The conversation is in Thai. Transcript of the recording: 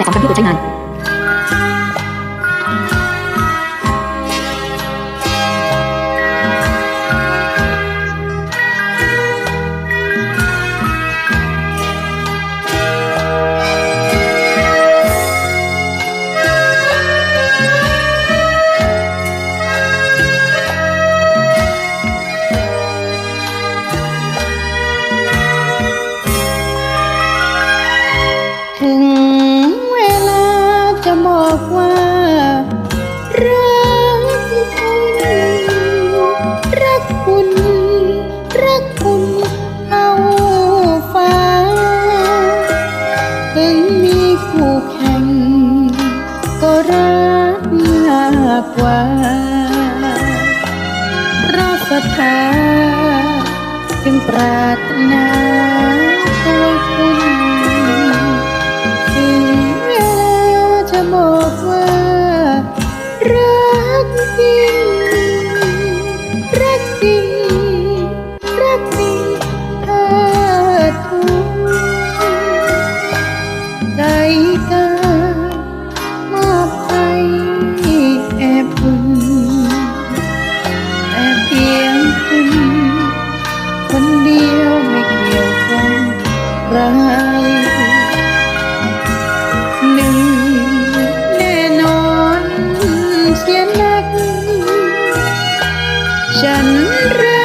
การแตะขอ รักคุณรักคุณรักคุณเอาฟ้าถึงมีคู่แข่งก็รักมากกว่าเราศรัทธาจึงปรารถนา ก ฉันรัก